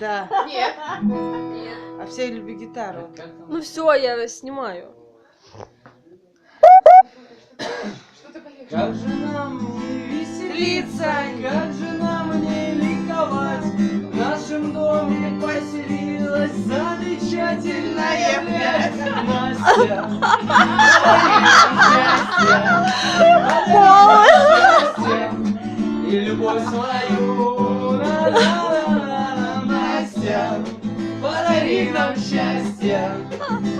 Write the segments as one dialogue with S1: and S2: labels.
S1: Да.
S2: Нет.
S1: А все любят гитару.
S3: Ну все, я снимаю.
S4: Как же нам не веселиться, как же нам не ликовать, В нашем доме поселилась замечательная блядь, Настя. Нам счастье И любовь свою, на-на-на-на, счастье,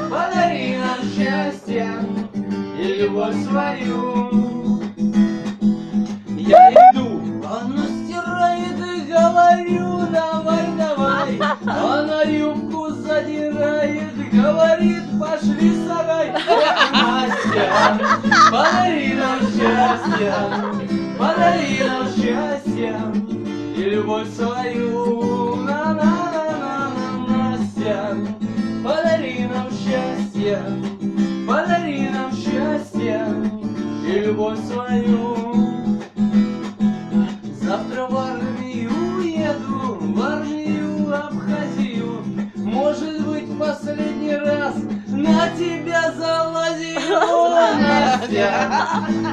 S4: подари нам счастье и любовь свою. Я иду, она стирает и говорю, давай, давай. Она юбку задирает, говорит, пошли в сарай. Настя, подари нам счастье, подари нам счастье и любовь свою. Подари нам счастье, подари нам счастье и любовь свою. Завтра в армию уеду, в армию Абхазию, может быть последний раз на тебя залазил, Настя.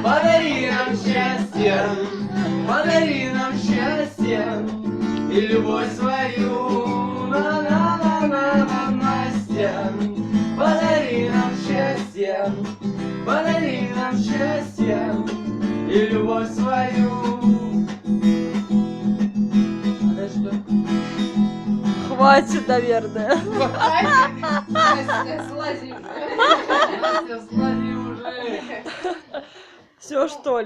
S4: Подари нам счастье, подари нам счастье и любовь свою. Подари нам счастье и любовь свою.
S3: Хватит, наверное.
S2: Хватит. Настя, слази уже.
S4: Настя, слази уже.
S3: Все, что ли.